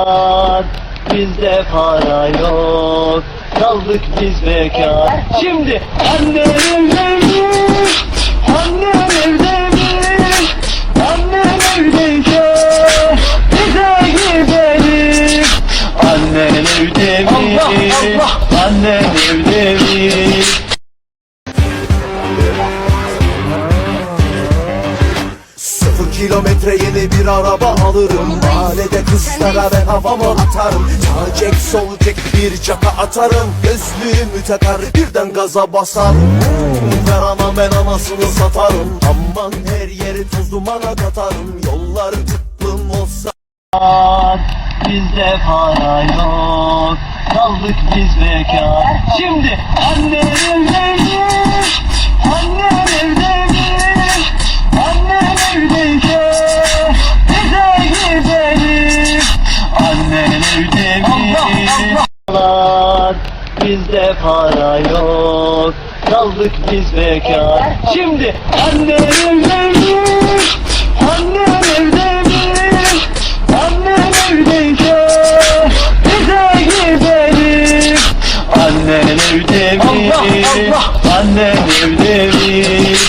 Var, Bizde para yok. Kaldık biz bekar. Şimdi annem evdeymiş Annem evdeymiş Annem evdeyken Bize gidelim. Annen evdeymiş Allah, Allah. Annen evdeymiş kilometre yeni bir araba alırım. Mahallede kızlara ben havamı atarım. Sağ çek sol çek bir çaka atarım. Gözlüğümü takar birden gaza basarım. Ver ana ben anasını satarım. Aman her yeri toz dumana katarım. Yollar tıklım olsa Bizde para yok. Kaldık biz bekar. Şimdi annem Evdeymiş Var, Bizde para yok. Kaldık biz bekar. Şimdi annem evdeymiş Annem evdeymiş Annem evdeyken Bize gidelim. Allah, Allah. Annen evdeymiş